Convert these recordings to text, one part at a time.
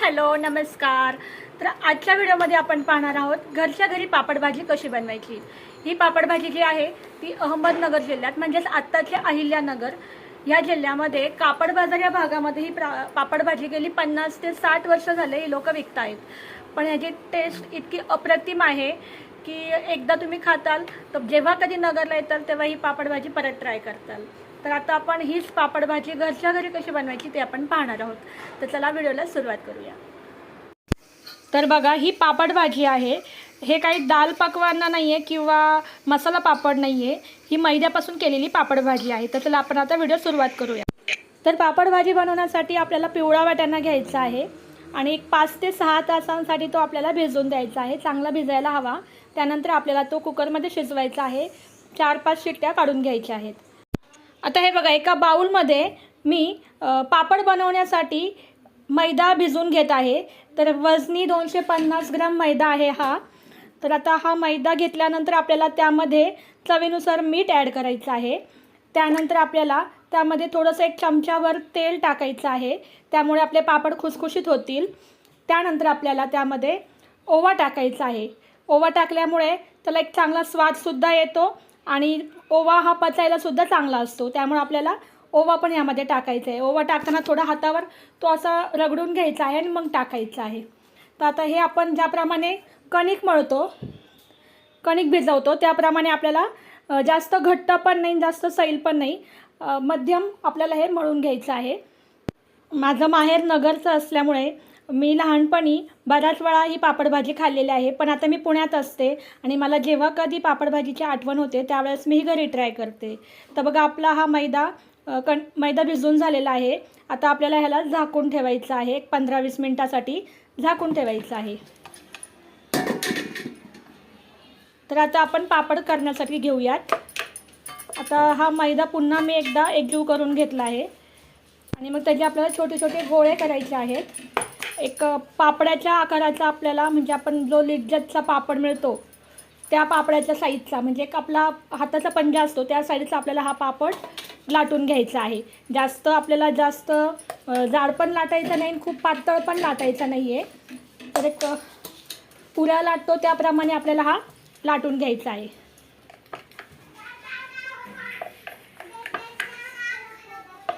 Hello नमस्कार. तर आजच्या व्हिडिओमध्ये आपण पाहणार आहोत घरच्या घरी पापड भाजी कशी बनवायची? ही पापड भाजी जी आहे ती अहमदनगर जिल्ह्यात म्हणजेच आत्ताचे अहिल्यानगर या जिल्ह्यामध्ये कापड बाजार या भागामध्ये ही प्रा पापड भाजी गेली पन्नास ते साठ वर्ष झाले ही लोक विकत आहेत पण ह्याची टेस्ट इतकी अप्रतिम आहे की एकदा तुम्ही खाताल तर जेव्हा कधी नगरला येताल तेव्हा ही पापड भाजी परत ट्राय करताल. तर आता आपण हीच पापड भाजी घरच्या घरी कशी बनवायची ते आपण पाहणार आहोत. तर चला व्हिडिओला सुरुवात करूया. तर बघा ही पापड भाजी आहे. हे काही दाल पकवाना नाही आहे किंवा मसाला पापड नाही आहे ही मैद्यापासून केलेली पापड भाजी आहे. तर चला आपण आता व्हिडिओ सुरुवात करूया. तर पापड भाजी बनवण्यासाठी आपल्याला पिवळा वाटाणा घ्यायचा आहे. आणि एक पाच ते सहा तासांसाठी तो आपल्याला भिजवून द्यायचा आहे. चांगला भिजायला हवा. त्यानंतर आपल्याला तो कुकरमध्ये शिजवायचा आहे. चार पाच शिट्ट्या काढून घ्यायच्या आहेत. आता हे बघा एका बाऊलमध्ये मी पापड बनवण्यासाठी मैदा भिजवून घेत आहे. तर वजनी दोनशे पन्नास ग्राम मैदा आहे हा. तर आता हा मैदा घेतल्यानंतर आपल्याला त्यामध्ये चवीनुसार मीठ ॲड करायचं आहे. त्यानंतर आपल्याला त्यामध्ये थोडंसं एक चमच्यावर तेल टाकायचं आहे. त्यामुळे आपले पापड खुसखुशीत होतील. त्यानंतर आपल्याला त्यामध्ये ओवा टाकायचा आहे. ओवा टाकल्यामुळे त्याला एक चांगला स्वादसुद्धा येतो आणि ओवा हा पचायला सुद्धा चांगला असतो. त्यामुळे आपल्याला ओवा पण यामध्ये टाकायचा आहे ओवा टाकताना थोडा हातावर तो असा रगडून घ्यायचा आहे आणि मग टाकायचा आहे. तर आता हे आपण ज्याप्रमाणे कणिक मळतो कणिक भिजवतो त्याप्रमाणे आपल्याला जास्त घट्ट पण नाही जास्त सैल पण नाही मध्यम आपल्याला हे मळून घ्यायचं आहे. माझं माहेर नगरचं असल्यामुळे मी लहानपणी बऱ्याच वेळा ही पापडभाजी खाल्लेली आहे पण आता मी पुण्यात असते आणि मला जेव्हा कधी पापड भाजीची आठवण होते त्यावेळेस मी ही घरी ट्राय करते. तर बघा आपला हा मैदा कण मैदा भिजून झालेला आहे. आता आपल्याला ह्याला झाकून ठेवायचं आहे. एक पंधरा वीस मिनटासाठी झाकून ठेवायचं आहे. तर आता आपण पापड करण्यासाठी घेऊयात. आता हा मैदा पुन्हा मी एकदा एकजीव करून घेतला आहे. आणि मग त्याचे आपल्याला छोटे छोटे गोळे करायचे आहेत. एक पापड्याच्या आकाराचा आपल्याला म्हणजे आपण जो लिज्जतचा पापड मिळतो त्या पापड्याच्या साईजचा म्हणजे एक आपला हाताचा पंजा असतो त्या साईजचा आपल्याला हा पापड लाटून घ्यायचा आहे. जास्त आपल्याला जास्त जाड पण लाटायचं नाही आणि खूप पातळ पण लाटायचं नाही आहे तर एक पुऱ्या लाटतो त्याप्रमाणे आपल्याला हा लाटून घ्यायचा आहे.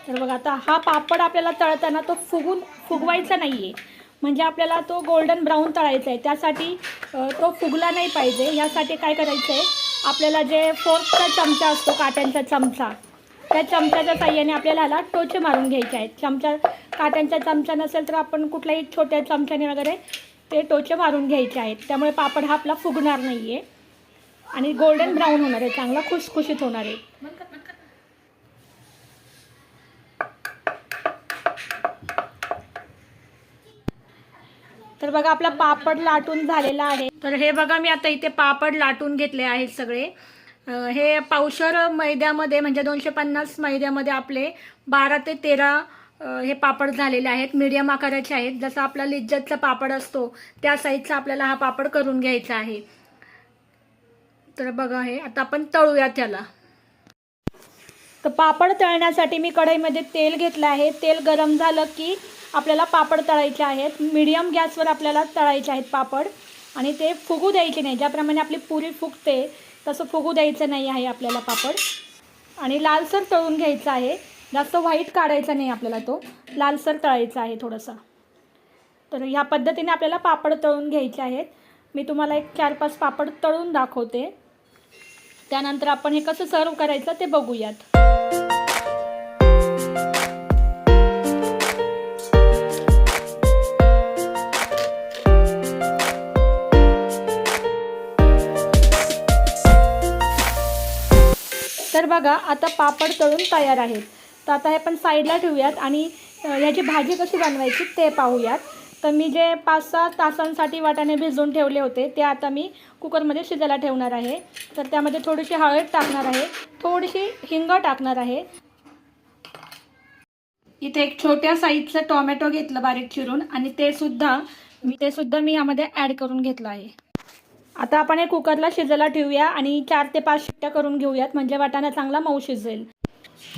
तर बघा आता हा पापड आपल्याला तळताना तो फुगून फुगवायचा नाही आहे म्हणजे आपल्याला तो गोल्डन ब्राऊन तळायचा आहे. त्यासाठी तो फुगला नाही पाहिजे. ह्यासाठी काय करायचं आहे आपल्याला जे फोर्कचा चमचा असतो काट्यांचा चमचा त्या चमच्याच्या साह्याने आपल्याला ह्याला टोचे मारून घ्यायचे आहेत. चमचा काट्यांचा चमचा नसेल तर आपण कुठल्याही छोट्या चमच्याने वगैरे ते टोचे मारून घ्यायचे आहेत. त्यामुळे पापड हा आपला फुगणार नाही आहे आणि गोल्डन ब्राऊन होणार आहे. चांगला खुसखुशीत होणार आहे. तर बघा आपला पापड लाटून झालेला आहे. तर हे बघा मी आता इथे पापड लाटून घेतले आहेत सगळे. हे पावशर मैद्यामध्ये म्हणजे दोनशे पन्नास मैद्यामध्ये आपले बारा ते तेरा हे पापड झालेले आहेत. मीडियम आकाराचे आहेत. जसा आपला लिज्जतचा पापड असतो त्या साईजचा आपल्याला हा पापड करून घ्यायचा आहे. तर बघा हे आता आपण तळूया त्याला. तर पापड तळण्यासाठी मी कढईमध्ये तेल घेतलं आहे. तेल गरम झालं की आपल्याला पापड तळायचे आहेत. मिडियम गॅसवर आपल्याला तळायचे आहेत पापड. आणि ते फुगू द्यायचे नाही. ज्याप्रमाणे आपली पुरी फुगते तसं फुगू द्यायचं नाही आहे आपल्याला पापड. आणि लालसर तळून घ्यायचा आहे. जास्त व्हाईट काढायचा नाही आपल्याला तो. लालसर तळायचा आहे थोडासा. तर ह्या पद्धतीने आपल्याला पापड तळून घ्यायचे आहेत. मी तुम्हाला एक चार पाच पापड तळून दाखवते. त्यानंतर आपण हे कसं सर्व करायचं ते बघूयात. तर बघा आता पापड तळून तयार आहेत. तर आता हे आपण साईडला ठेवूयात आणि याची ह्याची भाजी कशी बनवायची ते पाहूयात. तर मी जे पाच सहा तासांसाठी वाटाणे भिजवून ठेवले होते ते आता मी कुकरमध्ये शिजायला ठेवणार आहे. तर त्यामध्ये थोडीशी हळद टाकणार आहे. थोडीशी हिंग टाकणार आहे. इथे एक छोट्या साईजचं टोमॅटो घेतलं बारीक चिरून आणि ते सुद्धा मी ते सुद्धा मी यामध्ये ॲड करून घेतलं आहे. आता आपण हे कुकरला शिजायला ठेवूया आणि चार ते पाच शिट्ट्या करून घेऊयात म्हणजे वाटाणा चांगला मऊ शिजेल.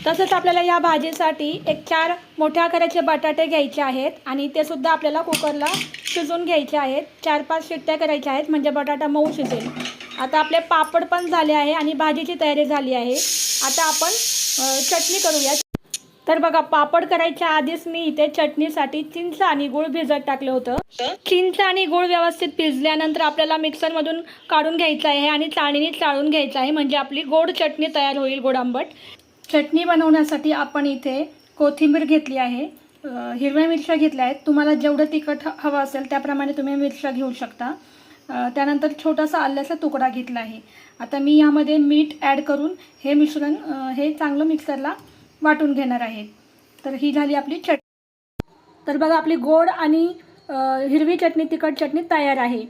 तसंच आपल्याला या भाजीसाठी एक चार मोठ्या आकाराचे बटाटे घ्यायचे आहेत आणि ते सुद्धा आपल्याला कुकरला शिजवून घ्यायचे आहेत. चार पाच शिट्ट्या करायच्या आहेत म्हणजे बटाटा मऊ शिजेल. आता आपले पापड पण झाले आहे आणि भाजीची तयारी झाली आहे. आता आपण चटणी करूया तर बघा पापड करायच्या आधीच मी इथे चटणीसाठी चिंच आणि गूळ भिजत टाकलं होतं. चिंच आणि गूळ व्यवस्थित भिजल्यानंतर आपल्याला मिक्सरमधून काढून घ्यायचं आहे आणि चाळणीने चाळून घ्यायचं आहे म्हणजे आपली गोड चटणी तयार होईल गोड आंबट चटणी बनवण्यासाठी आपण इथे कोथिंबीर घेतली आहे हिरव्या मिरच्या घेतल्या आहेत. तुम्हाला जेवढं तिखट हवं असेल त्याप्रमाणे तुम्ही मिरच्या घेऊ शकता. त्यानंतर छोटासा आल्याचा तुकडा घेतला आहे. आता मी यामध्ये मीठ ॲड करून हे मिश्रण हे चांगलं मिक्सरला वाटून घेणार आहे. तर ही झाली आपली चटणी तर बघा आपली गोड आणि हिरवी चटणी तिखट चटणी तयार आहे.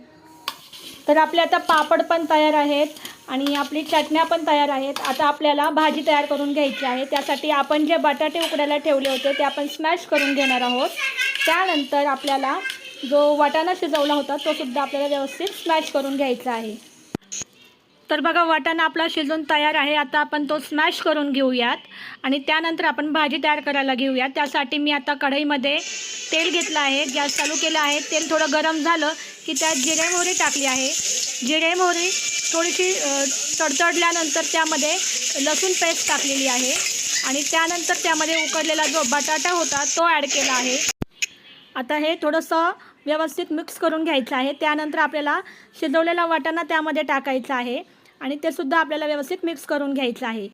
तर आपले आता पापड पण तयार आहेत आणि आपली चटण्या पण तयार आहेत. आता आपल्याला भाजी तयार करून घ्यायची आहे. त्यासाठी आपण जे बटाटे उकडायला ठेवले होते ते आपण स्मॅश करून घेणार आहोत. त्यानंतर आपल्याला जो वाटाणा शिजवला होता तो सुद्धा आपल्याला व्यवस्थित स्मॅश करून घ्यायचा आहे. तर बघा वाटाणा आपला शिजून तयार आहे. आता आपण तो स्मॅश करून घेऊयात. आणि त्यानंतर आपण भाजी तयार करायला घेऊयात. त्यासाठी मी आता कढईमध्ये तेल घेतलं आहे. गॅस चालू केला आहे. तेल थोडं गरम झालं की त्यात जिरे मोहरी टाकली आहे. जिरे मोहरी थोडीशी तडतडल्यानंतर त्यामध्ये लसूण पेस्ट टाकलेली आहे. आणि त्यानंतर त्यामध्ये उकडलेला जो बटाटा होता तो ॲड केला आहे. आता हे थोडंसं व्यवस्थित मिक्स करून घ्यायचं आहे. त्यानंतर आपल्याला शिजवलेला वाटाणा त्यामध्ये टाकायचा आहे आणि ते सुद्धा आपल्याला व्यवस्थित मिक्स करून घ्यायचं आहे.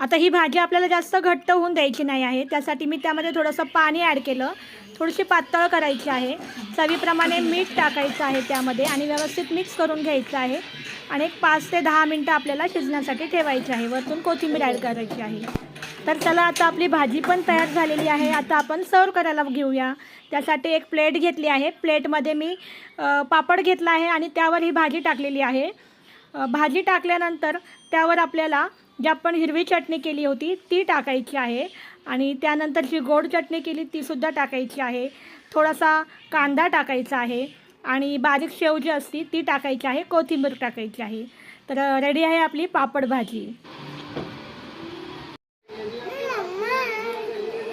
आता ही भाजी आपल्याला जास्त घट्ट होऊन द्यायची नाही आहे. त्यासाठी मी त्यामध्ये थोडंसं पाणी ॲड केलं. थोडीशी पातळ करायची आहे. चवीप्रमाणे मीठ टाकायचं आहे त्यामध्ये आणि व्यवस्थित मिक्स करून घ्यायचं आहे. आणि एक पाच ते दहा मिनटं आपल्याला शिजण्यासाठी ठेवायची आहे. वरतून कोथिंबीर ॲड करायची आहे. तर चला आता आपली भाजी पण तयार झालेली आहे. आता आपण सर्व करायला घेऊया. त्यासाठी एक प्लेट घेतली आहे. प्लेटमध्ये मी पापड घेतला आहे आणि त्यावर ही भाजी टाकलेली आहे. भाजी टाकल्यानंतर त्यावर आपल्याला जी आपण हिरवी चटणी केली होती ती टाकायची आहे. आणि त्यानंतर जी गोड चटणी केली तीसुद्धा टाकायची आहे. थोडासा कांदा टाकायचा आहे. आणि बारीक शेव जी असती ती टाकायची आहे. कोथिंबीर टाकायची आहे. तर रेडी आहे आपली पापड भाजी मम्मा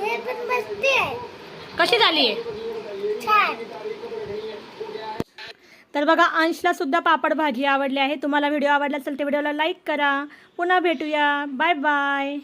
हे पण मस्त कशी झाली? तर बघा अंशला सुद्धा पापड भाजी आवडली आहे. तुम्हाला व्हिडिओ आवडला असेल तर व्हिडिओला लाईक करा. पुन्हा भेटूया. Bye bye